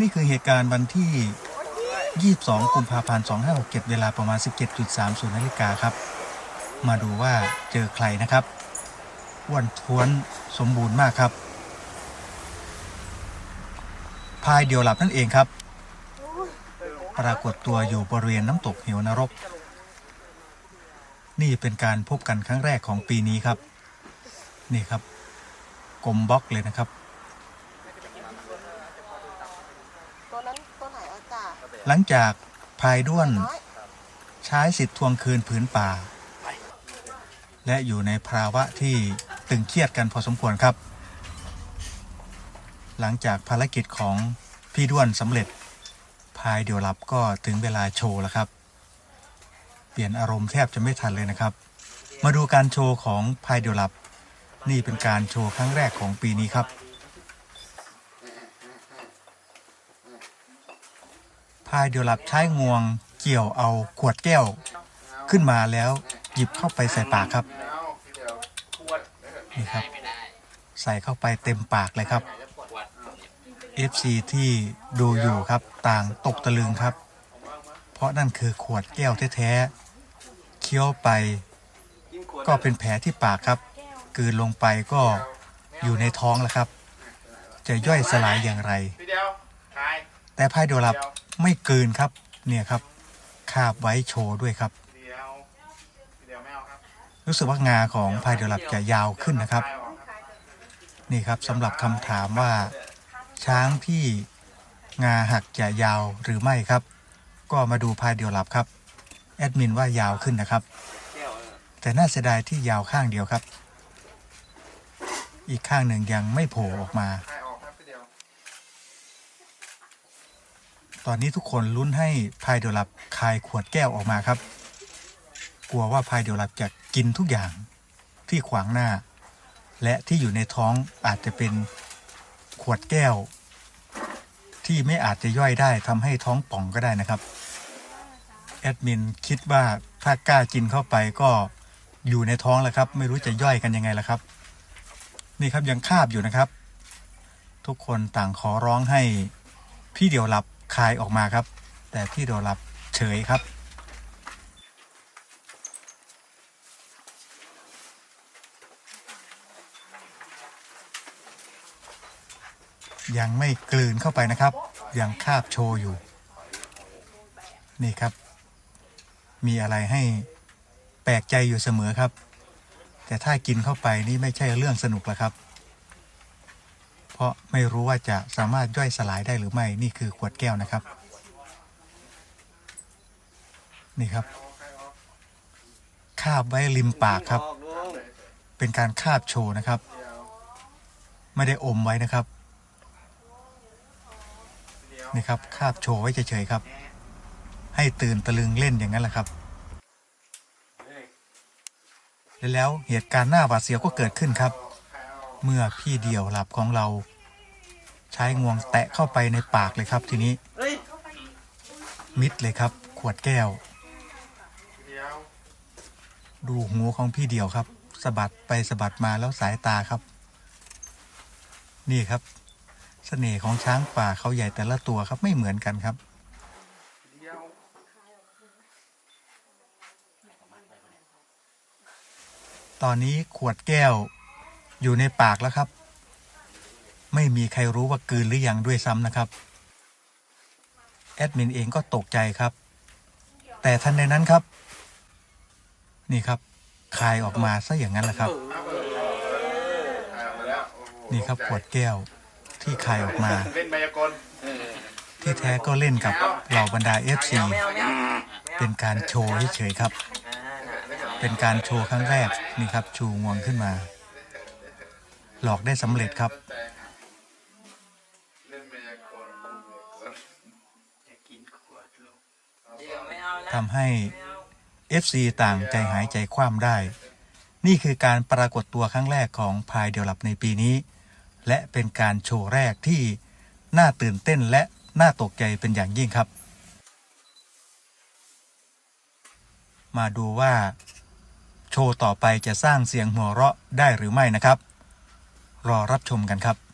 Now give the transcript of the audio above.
นี่คือเหตุการณ์วันที่ 22 กุมภาพันธ์ 2567 เวลาประมาณ 17.30นาฬิกาครับ มาดูว่าเจอใครนะครับอ้วนท้วนสมบูรณ์มากครับ พายเดียวหลับนั่นเองครับ ปรากฏตัวอยู่บริเวณน้ำตกเหวนรก นี่เป็นการพบกันครั้งแรกของปีนี้ครับ นี่ครับกลมบล็อกเลยนะครับ ตัวนั้นตัวไหนอาจารย์ หลังจากพายด้วน ใช้สิทธิ์ทวงคืนผืนป่า และอยู่ในภาวะที่ตึงเครียดกันพอสมควรครับ หลังจากภารกิจของพี่ด้วนสำเร็จ พายเดียวหลับก็ถึงเวลาโชว์แล้วครับ เปลี่ยนอารมณ์แทบจะไม่ทันเลยนะครับ มาดูการโชว์ของพายเดียวหลับนี่เป็นการโชว์ครั้งแรกของปีนี้ครับ พายเดียวหลับใช้งวง เกี่ยวเอาขวดแก้ว ขึ้นมาแล้วหยิบเข้าไปใส่ปากครับนี่ครับ ใส่เข้าไปเต็มปากเลยครับ FC ที่ดูอยู่ครับต่างตกตะลึงครับ เพราะนั่นคือขวดแก้วแท้ๆเคี้ยวไป ก็เป็นแผลที่ปากครับกืนลงไปก็อยู่ในท้องแล้วครับ จะย่อยสลายอย่างไร แต่พายดียวหลับ ไม่กลืนครับ เนี่ยครับ คาบไว้โชว์ด้วยครับเดียวพี่เดียวไม่เอาครับรู้สึกว่างาของพายเดียวหลับจะยาวขึ้นนะครับคายออกครับ นี่ครับสำหรับคำถามว่า ช้างที่งาหักจะยาวหรือไม่ครับ ก็มาดูพายเดียวหลับครับแอดมินว่ายาวขึ้นนะครับ แต่น่าเสียดายที่ยาวข้างเดียวครับ อีกข้างหนึ่งยังไม่โผล่ออกมา คายออกครับพี่เดียว ตอนนี้ทุกคนลุ้นให้พายเดียวหลับคายขวดแก้วออกมาครับ กลัวว่าพายเดียวหลับจะกินทุกอย่างที่ขวางหน้า และที่อยู่ในท้องอาจจะเป็นขวดแก้ว ที่ไม่อาจจะย่อยได้ทำให้ท้องป่องก็ได้นะครับ แอดมินคิดว่าถ้ากล้ากินเข้าไปก็อยู่ในท้องแล้วครับ ไม่รู้จะย่อยกันยังไงล่ะครับ นี่ครับยังคาบอยู่นะครับ ทุกคนต่างขอร้องให้พี่เดียวหลับ คายออกมาครับ แต่พี่เดียวหลับเฉยครับ ยังไม่กลืนเข้าไปนะครับ ยังคาบโชว์อยู่ นี่ครับ มีอะไรให้แปลกใจอยู่เสมอครับ แต่ถ้ากินเข้าไปนี่ไม่ใช่เรื่องสนุกแล้วครับ เพราะไม่รู้ว่าจะสามารถย่อยสลายได้หรือไม่นี่คือขวดแก้วนะครับ นี่ครับ คาบไว้ริมปากครับ เป็นการคาบโชว์นะครับ ไม่ได้อมไว้นะครับ นี่ครับคาบโชว์ไว้เฉยๆครับ ให้ตื่นตะลึงเล่นอย่างนั้นแหละครับและแล้วเหตุการณ์หน้าหวาดเสียวก็เกิดขึ้นครับ เมื่อพี่เดี่ยวหลับของเรา ใช้งวงแตะเข้าไปในปากเลยครับทีนี้ มิดเลยครับ ขวดแก้ว ดูหูของพี่เดี่ยวครับสะบัดไปสะบัดมาแล้วสายตาครับ นี่ครับเสน่ห์ของช้างป่าเขาใหญ่แต่ละตัวครับไม่เหมือนกันครับตอนนี้ขวดแก้ว อยู่ในปากแล้วครับ ไม่มีใครรู้ว่ากืนหรือยังด้วยซ้ำนะครับ แอดมินเองก็ตกใจครับ แต่ทันใดนั้นครับ นี่ครับคายออกมาซะอย่างนั้นแหละครับ นี่ครับขวดแก้วที่คายออกมา เล่นมายากลที่แท้ก็เล่นกับเหล่าบรรดา FC เป็นการโชว์เฉยๆครับ เป็นการโชว์ครั้งแรกนี่ครับชูงวงขึ้นมา หลอกได้สำเร็จครับ ทำให้ FC ต่างใจหายใจคว่ำได้ นี่คือการปรากฏตัวครั้งแรกของพายเดียวหลับในปีนี้ และเป็นการโชว์แรกที่น่าตื่นเต้นและน่าตกใจเป็นอย่างยิ่งครับ มาดูว่า โชว์ต่อไปจะสร้างเสียงหัวเราะได้หรือไม่นะครับ รอรับชมกันครับ